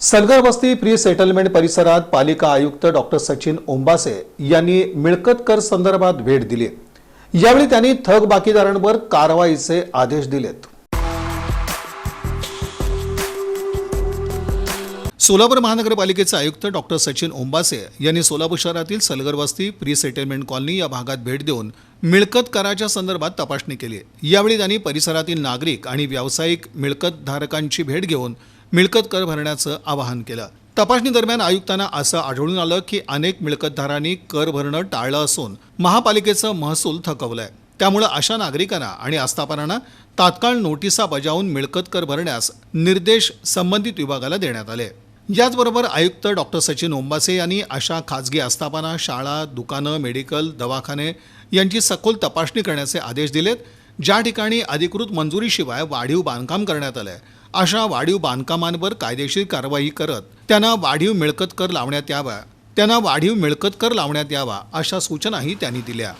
सलगर वस्ती pre settlement परिसरात पालिका आयुक्त डॉक्टर सचिन ओंबासे यांनी मिळकत कर संदर्भात भेट दिली. यावेळी त्यांनी थक बाकीदारांवर कारवाईचे आदेश दिलेत. सोलापूर महानगरपालिकेचे आयुक्त डॉक्टर सचिन ओंबासे यांनी सोलापूर शहरातील सलगर वस्ती प्री सेटलमेंट कॉलनी या भागात भेट देऊन मिळकत कराच्या संदर्भात तपासणी केली यावेळी त्यांनी परिसरातील नागरिक आणि व्यावसायिक मिळकतधारकांची भेट घेऊन मिळकत कर भरण्याचं आवाहन केलं. तपासणी दरम्यान आयुक्तांना असं आढळून आलं की अनेक मिळकतदारांनी कर भरणं टाळलं असून महापालिकेचं महसूल थकवलंय. त्यामुळे अशा नागरिकांना आणि आस्थापनांना तात्काळ नोटिसा बजावून मिळकत कर भरण्यास निर्देश संबंधित विभागाला देण्यात आले. याचबरोबर आयुक्त डॉक्टर सचिन ओंबासे यांनी अशा खाजगी आस्थापना शाळा दुकानं मेडिकल दवाखाने यांची सखोल तपासणी करण्याचे आदेश दिलेत. ज्या ठिकाणी अधिकृत मंजुरीशिवाय वाढीव बांधकाम करण्यात आलंय अशा वाढीव बांधकामांवर कायदेशीर कारवाई करत त्यांना वाढीव मिळकत कर लावण्यात यावा त्यांना वाढीव मिळकत कर लावण्यात यावा अशा सूचनाही त्यांनी दिल्या.